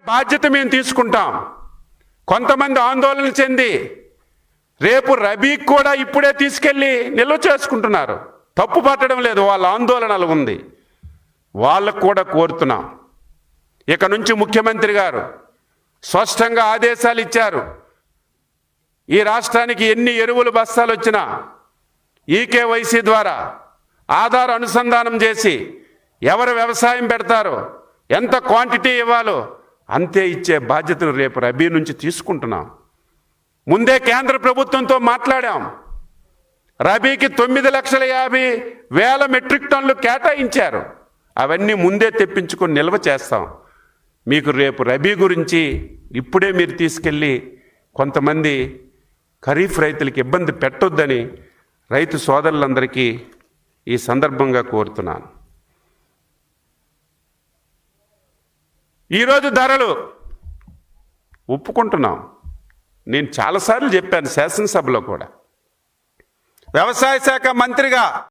బాధ్యత మేము తీసుకుంటాం. కొంతమంది ఆందోళన చెంది రేపు రబీక్ కూడా ఇప్పుడే తీసుకెళ్ళి నిల్వ చేసుకుంటున్నారు. తప్పు పట్టడం లేదు వాళ్ళ ఆందోళనలు ఉంది. వాళ్ళకు కూడా కోరుతున్నాం. ఇక నుంచి ముఖ్యమంత్రి గారు స్పష్టంగా ఆదేశాలు ఇచ్చారు. ఈ రాష్ట్రానికి ఎన్ని ఎరువులు బస్తాలు వచ్చినా ఈకేవైసీ ద్వారా ఆధార్ అనుసంధానం చేసి ఎవరు వ్యవసాయం పెడతారో ఎంత క్వాంటిటీ ఇవ్వాలో అంతే ఇచ్చే బాధ్యతను రేపు రబీ నుంచి తీసుకుంటున్నాం. ముందే కేంద్ర ప్రభుత్వంతో మాట్లాడాం. రబీకి తొమ్మిది లక్షల యాభై వేల మెట్రిక్ టన్నులు కేటాయించారు. అవన్నీ ముందే తెప్పించుకొని నిల్వ చేస్తాం. మీకు రేపు రబీ గురించి ఇప్పుడే మీరు తీసుకెళ్ళి కొంతమంది ఖరీఫ్ రైతులకి ఇబ్బంది పెట్టొద్దని రైతు సోదరులందరికీ ఈ సందర్భంగా కోరుతున్నాను. ఈరోజు ధరలు ఒప్పుకుంటున్నాం. నేను చాలాసార్లు చెప్పాను శాసనసభలో కూడా. వ్యవసాయ శాఖ మంత్రిగా